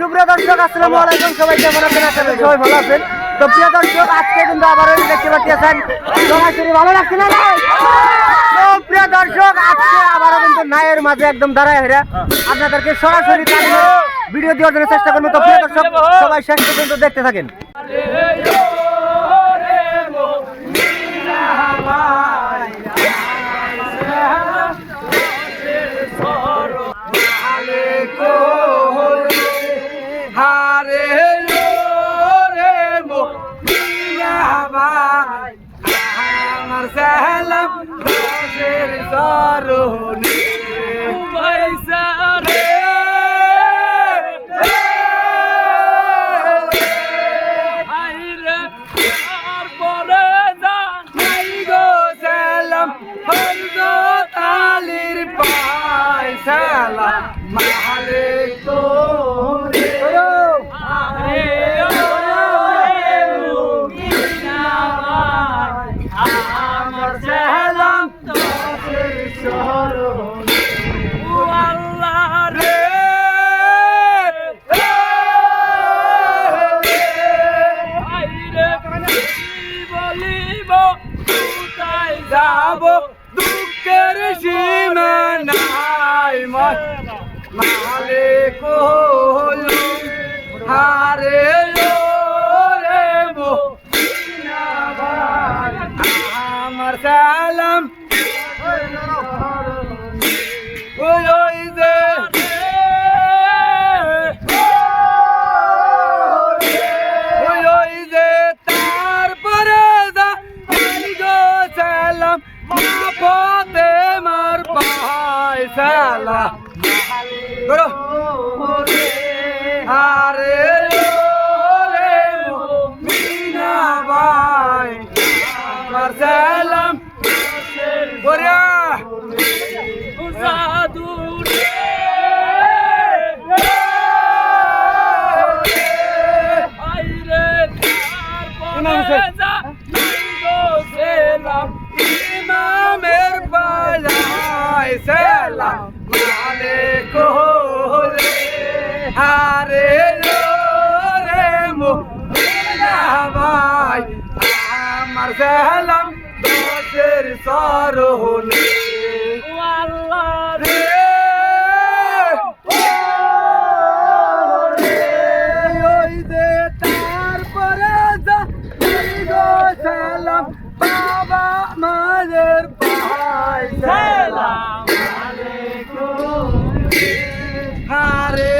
সুপ্রিয় দর্শক আসসালামু আলাইকুম সবাই কেমন আছেন? আশা করি সবাই ভালো আছেন। তো প্রিয় দর্শক আজকে কিন্তু আবারও দেখতে পাচ্ছেন সরাসরি ভালো লাগছে না? তো প্রিয় দর্শক আজকে আবারও কিন্তু নায়ের মাঝে একদম দাঁড়ায় হেরা আপনাদেরকে সরাসরি তালিমের ভিডিও দেওয়ার জন্য চেষ্টা করব। তো প্রিয় দর্শক সবাই শেষ পর্যন্ত দেখতে থাকেন। আমার সালাম রাজের মালিক কোলো হারে সালাম দশের সরহনে আল্লাহ রে ওই যে তারপরে যা সালাম বাবা মায়ের পাই সালাম আলাইকুম। হারে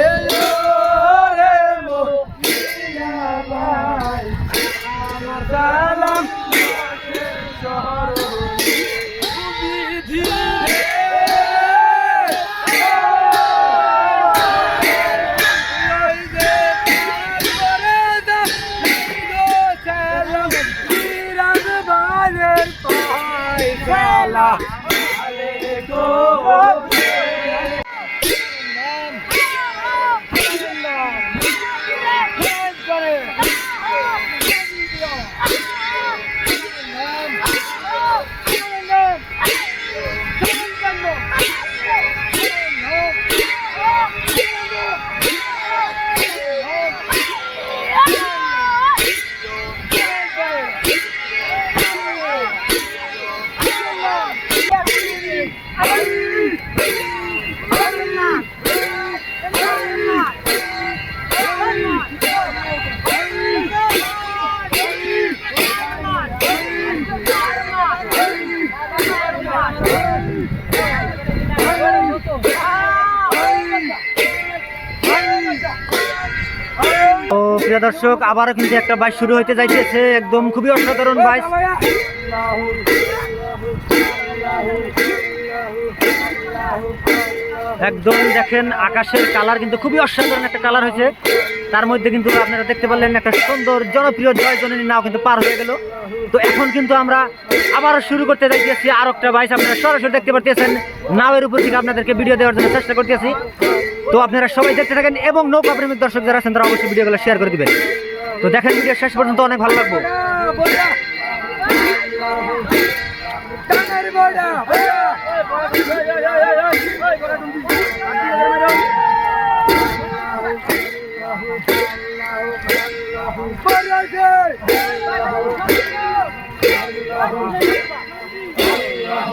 তো প্রিয় দর্শক, আবারও কিন্তু একটা বাইক শুরু হইতে যাইতেছে। একদম খুবই অসাধারণ বাইক একদম দেখেন, আকাশের কালার কিন্তু খুবই অসাধারণ একটা কালার হয়েছে। তার মধ্যে কিন্তু আপনারা দেখতে পারলেন একটা সুন্দর জনপ্রিয় জয় জননী নাও কিন্তু পার হয়ে গেল। তো এখন কিন্তু আমরা আবার শুরু করতে যাইতেছি। আর একটা বাইক আপনারা সরাসরি দেখতে পারতেছেন। নাওয়ের উপর থেকে আপনাদেরকে ভিডিও দেওয়ার জন্য চেষ্টা করতেছি। তো আপনারা সবাই দেখতে থাকেন এবং নৌকা প্রেমিক দর্শক যারা আছেন, তারা অবশ্যই ভিডিওগুলো শেয়ার করে দিবেন। তো দেখেন ভিডিও শেষ পর্যন্ত অনেক ভালো লাগবে।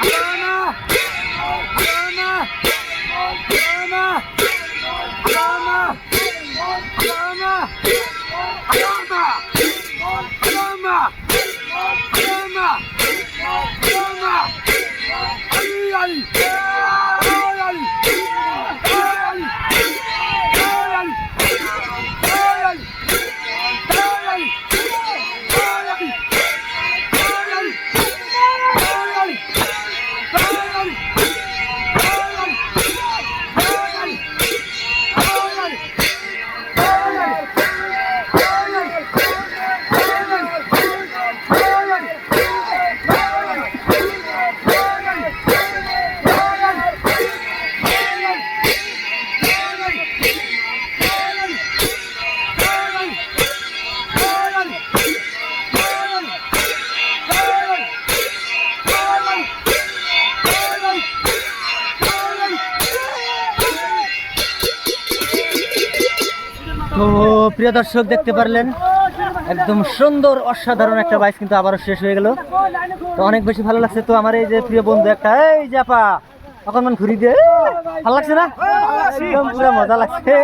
বড়া তো প্রিয় দর্শক, দেখতে পারলেন, একদম সুন্দর, অসাধারণ একটা বাইক কিন্তু আবারও শেষ হয়ে গেল। তো অনেক বেশি ভালো লাগছে তো আমার এই যে প্রিয় বন্ধু একটা, এই জাপা তখন মান ঘুরি দিয়ে ভালো লাগছে না? একদম পুরো মজা লাগছে।